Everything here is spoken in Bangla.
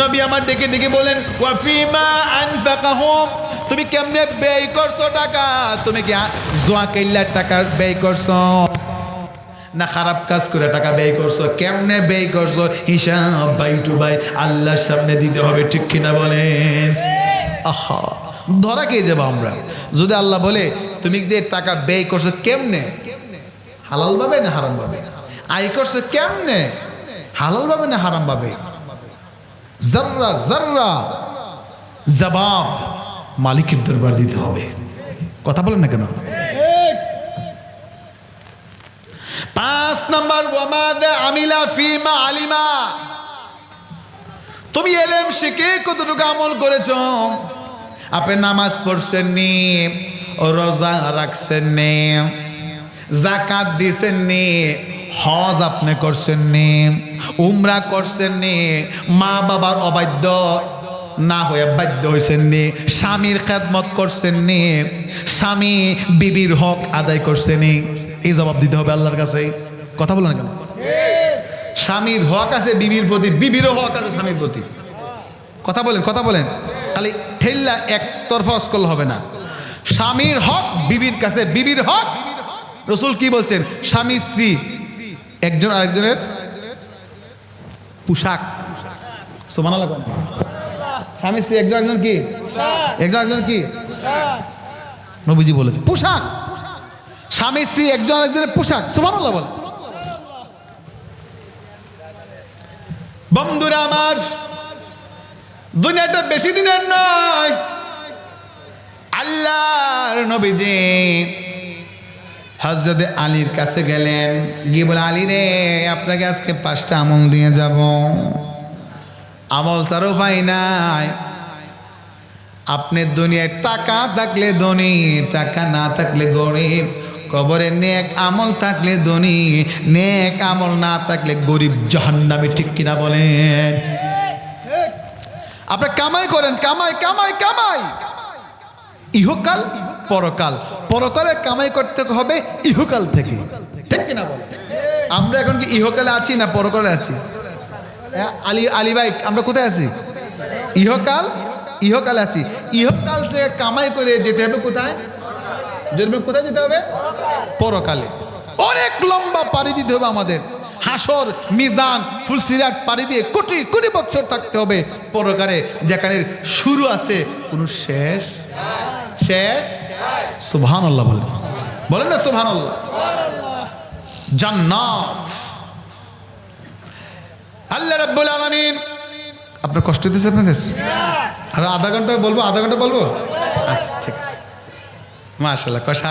নবী আমার ডেকে ডেকে বলেন ওয়াফিমা আনফাকাহুম। তুমি কেমনে ব্যয় করছ টাকা? তুমি কি জোয়া কেল্লার টাকা ব্যয় করছ? না, খারাপ কাজ করে টাকা ব্যয় করছ। কেমনে ব্যয় করছ? হিসাব বাই টু বাই আল্লাহর সামনে দিতে হবে, ঠিক কিনা বলেন? আহা, ধরা কে যাব আমরা। যদি আল্লাহ বলে, তুমি যে টাকা ব্যয় করছ কেমনে? হালাল ভাবে না হারাম ভাবে? আয় করছ কেমনে? হালাল ভাবে না হারাম ভাবে? জর্রা জর্রা। জবাব মালিকের দরবার দিতে হবে। কথা বলেন না কেন? পাঁচ নাম্বার ওয়ামাদ আমিলা ফিমা আলিমা। তুমি এলেম শিখে কতটুকু আমল করেছ? আপনি নামাজ পড়ছেন নি রোজা রাখছেন নি জাকাত দিছেন নি হজ আপনি করছেন নি, উমরা করছেন নি, মা বাবার অবাধ্য না হয়ে বাধ্য হয়েছেন নি, স্বামীর খেদমত করছেন নি, স্বামী বিবির হক আদায় করছেন নি, এই জবাব দিতে হবে আল্লাহর কাছে। কথা বলেন কেন? স্বামীর হক আছে বিবির প্রতি, বিবিরও হক আছে স্বামীর প্রতি। কথা বলেন কথা বলেন। খালি ঠেল্লা একতরফা করলে হবে না। স্বামীর হক, বিবির কাছে বিবির হক। রসুল কি বলছেন? স্বামী স্ত্রী একজন আরেকজনের পোশাক। সমান স্বামী স্ত্রী একজন একজন কি? একজন একজন কি? নবীজি বলেছে পোশাক। স্বামী স্ত্রী একজন আরেকজনের পোশাক। সমান বলে। বন্ধুরা আমার দুনিয়াটা বেশি দিনের নয়। আল্লাহর নবীজি হজরত আলীর কাছে গেলেন। গিয়ে বলে, আলী রে, আপনাকে আজকে পাঁচটা আমল দিয়ে যাব। আমল ছাড়াও পাই নাই। আপনি দুনিয়ায় টাকা থাকলে ধনী, টাকা না থাকলে গরিব। কবরে নেক আমল থাকলে ধনী, নেক আমল না থাকলে গরিব জাহান্নামে, ঠিক কিনা বলেন? আপনি কামাই করেন, কামাই কামাই কামাই। ইহকাল পরকাল। পরকালে কামাই করতে হবে ইহকাল থেকে। ঠিক কিনা বলেন আমরা এখন কি ইহকালে আছি না পরকালে আছি? হ্যাঁ, আলী আলী ভাই আমরা কোথায় আছি? ইহকাল? ইহকালে আছি। ইহকাল থেকে কামাই করে যেতে হবে কোথায়? কোথায় যেতে হবে? পরকালে। অনেক লম্বা পাড়ি দিতে হবে আমাদের। হাসর মিজান ফুলসিরাট পাড়ি দিয়ে কোটি কোটি বছর থাকতে হবে পরকালে। যেখানে শুরু আছে কোন শেষ? শেষ? সুবহান আল্লাহ বলেন। বলেন না সুবহান আল্লাহ জান্নাত। আল্লাহ রাব্বুল আলামিন। আপনার কষ্ট দিচ্ছে আপনাদের? আর আধা ঘণ্টা বলব, আধা ঘণ্টা বলব? আচ্ছা ঠিক আছে। মাশাল্লাহ কষা